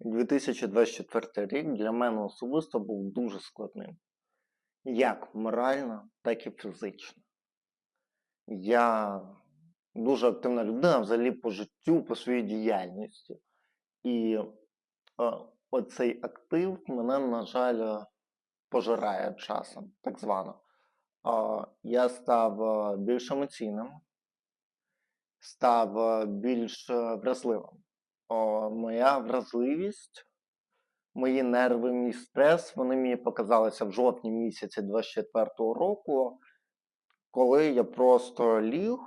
2024 рік для мене особисто був дуже складним. Як морально, так і фізично. Я дуже активна людина взагалі по життю, по своїй діяльності. І е, оцей актив мене, на жаль, е, пожирає часом, так звано. Е, я став більш емоційним, став більш вразливим. О, моя вразливість, мої нерви, мій стрес, вони мені показалися в жовтні місяці 24-го року, коли я просто ліг,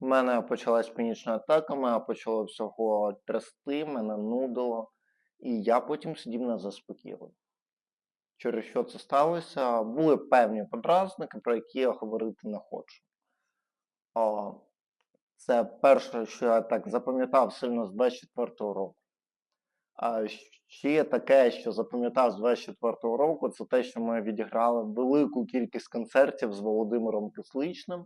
в мене почалась панічна атака, мене почало всього трясти, мене нудило, і я потім сидів на заспокійливо. Через що це сталося? Були певні подразники, про які я говорити не хочу. Це перше, що я так запам'ятав сильно з 24-го року. А ще таке, що запам'ятав з 24-го року, це те, що ми відіграли велику кількість концертів з Володимиром Кисличним.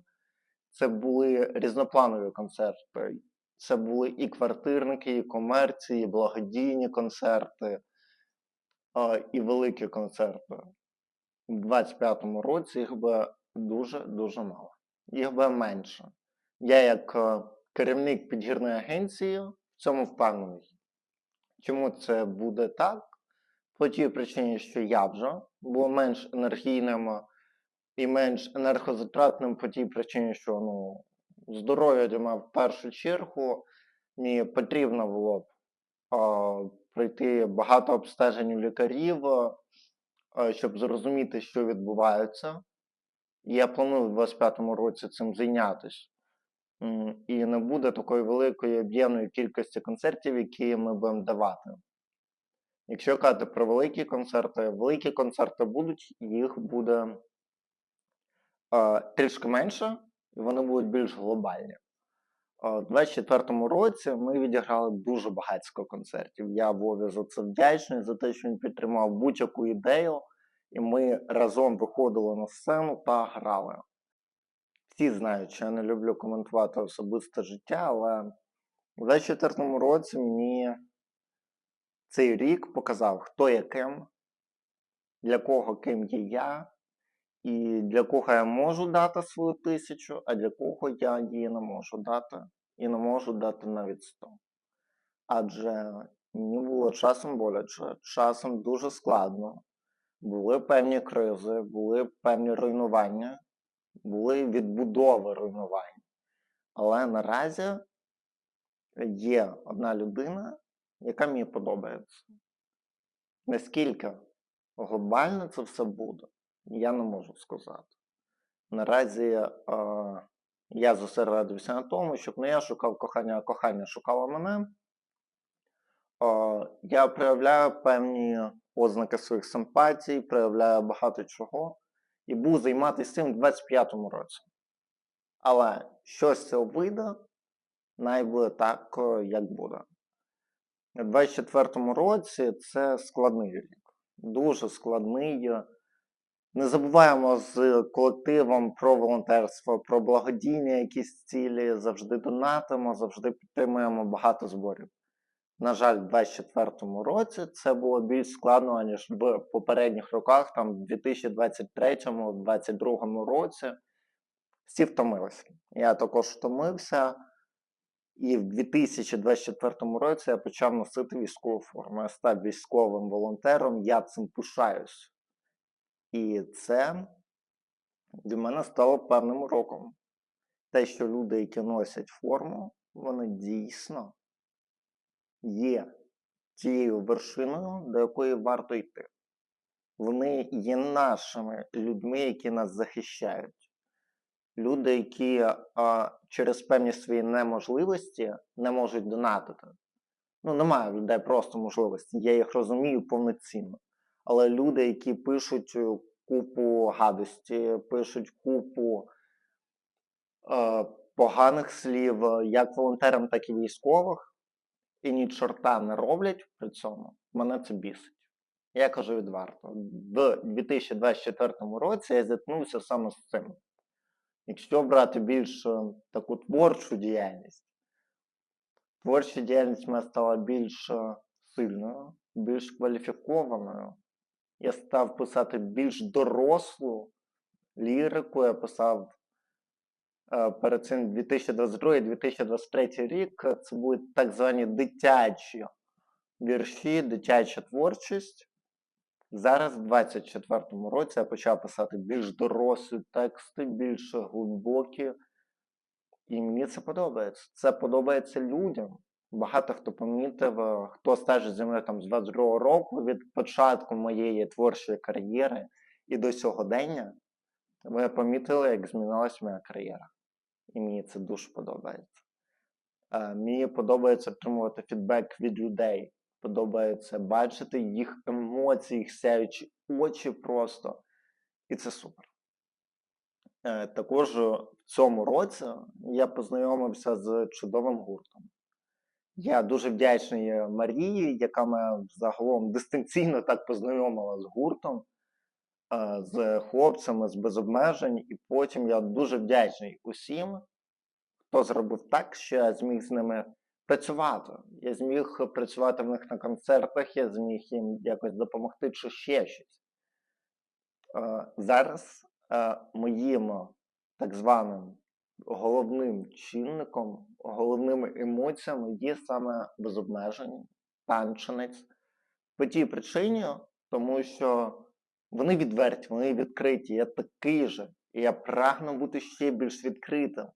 Це були різнопланові концерти. Це були і квартирники, і комерції, і благодійні концерти, і великі концерти. У 25-му році їх би дуже-дуже мало. Їх би менше. Я, як е, керівник підгірної агенції, в цьому впевнений. Чому це буде так? По тій причині, що я вже був менш енергійним е, і менш енергозатратним по тій причині, що ну, здоров'я для мене в першу чергу мені потрібно було б а, пройти багато обстежень у лікарів, а, щоб зрозуміти, що відбувається. Я планую в 25-му році цим зайнятися. І не буде такої великої об'ємної кількості концертів, які ми будемо давати. Якщо казати про великі концерти, великі концерти будуть, їх буде е, трішки менше, і вони будуть більш глобальні. У 24-му році ми відіграли дуже багатько концертів. Я Вові за це вдячний, за те, що він підтримав будь-яку ідею, і ми разом виходили на сцену та грали. Всі знають, що я не люблю коментувати особисте життя, але у 24-му році мені цей рік показав, хто є ким, для кого ким є я, і для кого я можу дати свою тисячу, а для кого я її не можу дати, і не можу дати навіть 100. Адже мені було часом боляче, часом дуже складно. Були певні кризи, були певні руйнування, були відбудови руйнувань. Але наразі є одна людина, яка мені подобається. Наскільки глобально це все буде, я не можу сказати. Наразі е, я зосередився на тому, щоб не я шукав кохання, а кохання шукало мене. Е, я проявляю певні ознаки своїх симпатій, проявляю багато чого і буду займатися цим в 25-му році. Але що з цього вийде, най буде так, е, як буде. У 24-му році це складний рік. Дуже складний. Не забуваємо з колективом про волонтерство, про благодійні якісь цілі, завжди донатимо, завжди підтримуємо багато зборів. На жаль, в 24-му році це було більш складно, ніж в попередніх роках, там в 2023-му, 2022 році. Всі втомилися. Я також втомився. І в 2024 році я почав носити військову форму. Я став військовим волонтером, я цим пишаюсь. І це для мене стало певним уроком. Те, що люди, які носять форму, вони дійсно є тією вершиною, до якої варто йти. Вони є нашими людьми, які нас захищають. Люди, які а, через певні свої неможливості не можуть донатити. Ну, немає людей просто можливості. Я їх розумію повноцінно. Але люди, які пишуть е, купу гадості, пишуть купу е, поганих слів, е, як волонтерам, так і військових, і ні чорта не роблять при цьому, мене це бісить. Я кажу відверто, в 2024 році я зіткнувся саме з цим. Якщо брати більш е, таку творчу діяльність, творча діяльність мене стала більш е, сильною, більш кваліфікованою. Я став писати більш дорослу лірику. Я писав перед цим 2022-2023 рік. Це були так звані дитячі вірші, дитяча творчість. Зараз, в 24-му році, я почав писати більш дорослі тексти, більш глибокі. І мені це подобається. Це подобається людям. Багато хто помітив, е, хто стежить зі мною там з 22 року від початку моєї творчої кар'єри і до сьогодення, ви помітили, як змінилась моя кар'єра. І мені це дуже подобається. Е, Мені подобається отримувати фідбек від людей. Подобається бачити їх емоції, їх сяючі очі просто. І це супер. Е, Також в цьому році я познайомився з чудовим гуртом. Я дуже вдячний Марії, яка мене загалом дистанційно так познайомила з гуртом, з хлопцями з без обмежень. І потім я дуже вдячний усім, хто зробив так, що я зміг з ними працювати. Я зміг працювати в них на концертах, я зміг їм якось допомогти чи ще щось. Зараз моїм так званим головним чинником, головними емоціями є саме безобмеження, танченець. По тій причині, тому що вони відверті, вони відкриті. Я такий же, і я прагну бути ще більш відкритим.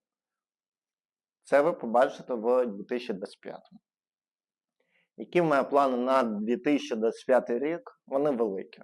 Це ви побачите в 2025. Які в мене плани на 2025 рік? Вони великі.